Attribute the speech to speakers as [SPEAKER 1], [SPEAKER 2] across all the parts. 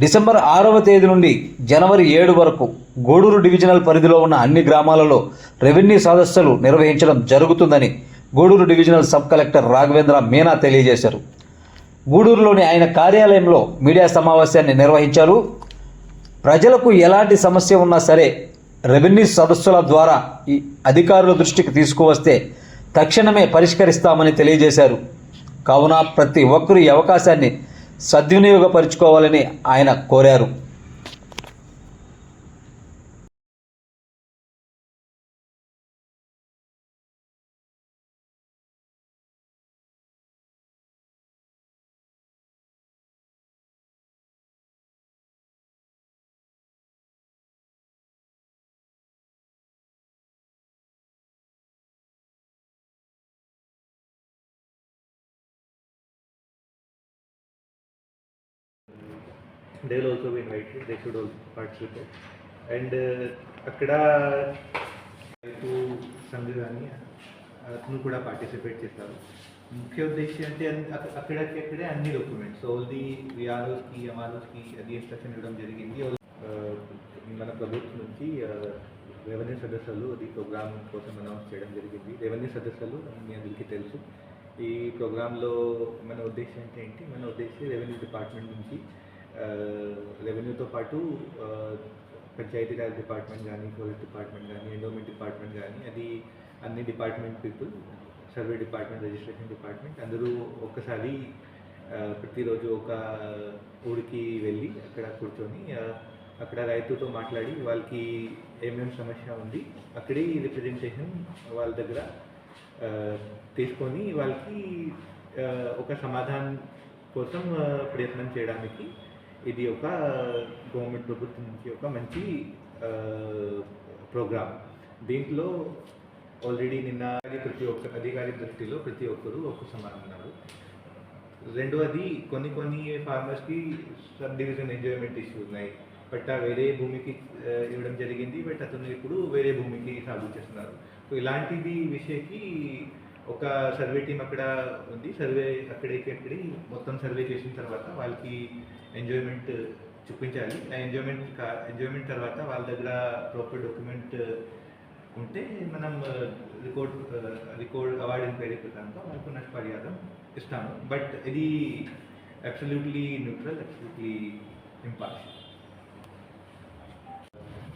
[SPEAKER 1] December ఆరవ తేదీ నుండి జనవరి ఏడు వరకు గూడూరు డివిజనల్ పరిధిలో ఉన్న అన్ని గ్రామాలలో రెవెన్యూ సదస్సులు నిర్వహించడం జరుగుతుందని Gudur divisional sub collector Raghavendra Meena తెలియజేశారు. గూడూరులోని ఆయన కార్యాలయంలో మీడియా సమావేశాన్ని నిర్వహించారు. ప్రజలకు ఎలాంటి సమస్య ఉన్నా సరే రెవెన్యూ సదస్సుల ద్వారా ఈ అధికారుల దృష్టికి తీసుకువస్తే తక్షణమే పరిష్కరిస్తామని తెలియజేశారు. కావున ప్రతి ఒక్కరూ ఈ అవకాశాన్ని సద్వినియోగపరుచుకోవాలని ఆయన కోరారు.
[SPEAKER 2] They will also be invited, they should also participate. And uh, అక్కడ రైతు సంఘ కానీ అతను కూడా పార్టిసిపేట్ చేస్తారు. ముఖ్య ఉద్దేశం అంటే అన్- అక్కడికి అక్కడే అన్ని డాక్యుమెంట్స్ ది విఆర్ఓస్కి ఎంఆర్ఓస్కి అది ఇన్స్ట్రక్షన్ ఇవ్వడం జరిగింది. Uh, మన ప్రభుత్వం నుంచి uh, రెవెన్యూ సదస్సులు అది ప్రోగ్రామ్ కోసం అనౌన్స్ చేయడం జరిగింది. రెవెన్యూ సదస్సులు మీ అందరికీ తెలుసు. ఈ ప్రోగ్రాంలో మన ఉద్దేశం అంటే ఏంటి? మన ఉద్దేశం రెవెన్యూ డిపార్ట్మెంట్ నుంచి రెవెన్యూతో పాటు పంచాయతీరాజ్ డిపార్ట్మెంట్ కానీ పోలీస్ డిపార్ట్మెంట్ కానీ ఎండోమెంట్ డిపార్ట్మెంట్ కానీ అది అన్ని department people survey department registration department అందరూ ఒక్కసారి ప్రతిరోజు ఒక ఊరికి వెళ్ళి అక్కడ కూర్చొని అక్కడ రైతుతో మాట్లాడి వాళ్ళకి ఏమేమి సమస్య ఉంది అక్కడే రిప్రజెంటేషన్ వాళ్ళ దగ్గర తీసుకొని వాళ్ళకి ఒక సమాధానం కోసం ప్రయత్నం చేయడానికి ఇది ఒక గవర్నమెంట్ ప్రభుత్వం నుంచి ఒక మంచి ప్రోగ్రామ్. దీంట్లో ఆల్రెడీ నిన్న ప్రతి ఒక్క అధికారి దృష్టిలో ప్రతి ఒక్కరు ఒక సమానం ఉన్నారు. రెండవది కొన్ని కొన్ని ఫార్మర్స్కి సబ్ డివిజన్ ఎంజాయ్మెంట్ ఇష్యూ ఉన్నాయి. బట్ ఆ వేరే భూమికి ఇవ్వడం జరిగింది. బట్ అతను ఇప్పుడు వేరే భూమికి సాగు చేస్తున్నారు. సో ఇలాంటిది విషయకి ఒక సర్వే టీం అక్కడ ఉంది. సర్వే అక్కడికి అక్కడి మొత్తం సర్వే చేసిన తర్వాత వాళ్ళకి ఎంజాయ్మెంట్ చూపించాలి. ఆ ఎంజాయ్మెంట్ ఎంజాయ్మెంట్ తర్వాత వాళ్ళ దగ్గర ప్రాపర్ డాక్యుమెంట్ ఉంటే మనం రికార్డ్ రికార్డ్ అవార్డ్ ఎంక్వైరీ ప్రకారంగా వాళ్ళకు నష్టపరిహారం ఇస్తాము. బట్ ఇది అబ్సల్యూట్లీ న్యూట్రల్ అబ్సల్యూట్లీ ఇంపార్షియల్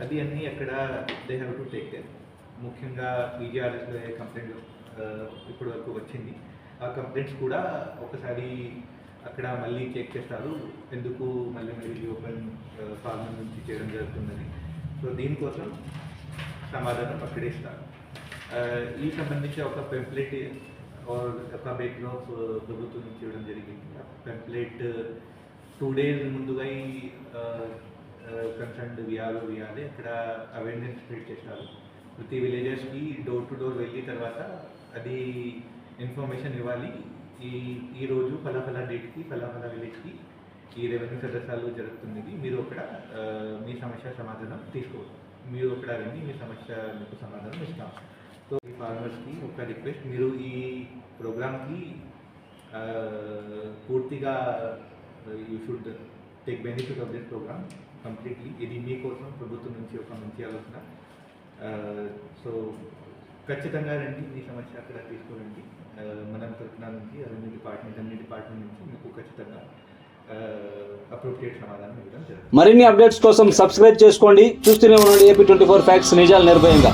[SPEAKER 2] అది అన్నీ అక్కడ they have to take care. ముఖ్యంగా పీజీఆర్ఎస్లో కంప్లైంట్ ఇప్పటి వరకు వచ్చింది. ఆ కంప్లైంట్స్ కూడా ఒకసారి అక్కడ మళ్ళీ చెక్ చేస్తారు. ఎందుకు మళ్ళీ మళ్ళీ ఓపెన్ ఫార్మర్ నుంచి చేయడం జరుగుతుందని. సో దీనికోసం సమాధానం అక్కడే ఇస్తారు. ఈ సంబంధించి ఒక పెంప్లెట్ ఆర్ ఒక బేక్డ్రాప్ ప్రభుత్వం నుంచి ఇవ్వడం జరిగింది. ఆ పెంప్లెట్ టూ డేస్ ముందుగా కన్సర్న్ వియాలు వియాలి అక్కడ అవేర్నెస్ క్రియేట్ చేస్తారు. ప్రతి విలేజెస్కి డోర్ టు డోర్ వెళ్ళిన తర్వాత అది ఇన్ఫర్మేషన్ ఇవ్వాలి. ఈ ఈరోజు రోజు ఫలాఫల డేట్కి ఫలాఫల విలేజ్కి ఈ రెవెన్యూ సదస్సాలు జరుగుతున్నది. మీరు అక్కడ మీ సమస్య సమాధానం తీసుకోవచ్చు. మీరు అక్కడ రండి మీ సమస్య మీకు సమాధానం ఇస్తాం. సో ఈ ఫార్మర్స్కి ఒక రిక్వెస్ట్ మీరు ఈ ప్రోగ్రామ్కి పూర్తిగా you should take benefit of this programme completely ఇది మీకోసం ప్రభుత్వం నుంచి ఒక మంచి ఆలోచన. సో ఖచ్చితంగా రండి మీ సమస్య అక్కడ తీసుకురండి మనం తరఫున నుంచి రెవెన్యూ డిపార్ట్మెంట్ అన్ని డిపార్ట్మెంట్ నుంచి మీకు ఖచ్చితంగా అప్రోప్రియేట్ సమాధానం ఇవ్వడం జరుగుతుంది.
[SPEAKER 1] మరిన్ని అప్డేట్స్ కోసం సబ్స్క్రైబ్ చేసుకోండి. చూస్తూనే ఉండండి ఏపీ ట్వంటీ ఫోర్ ఫ్యాక్ట్స్ నిజాలు నిర్భయంగా.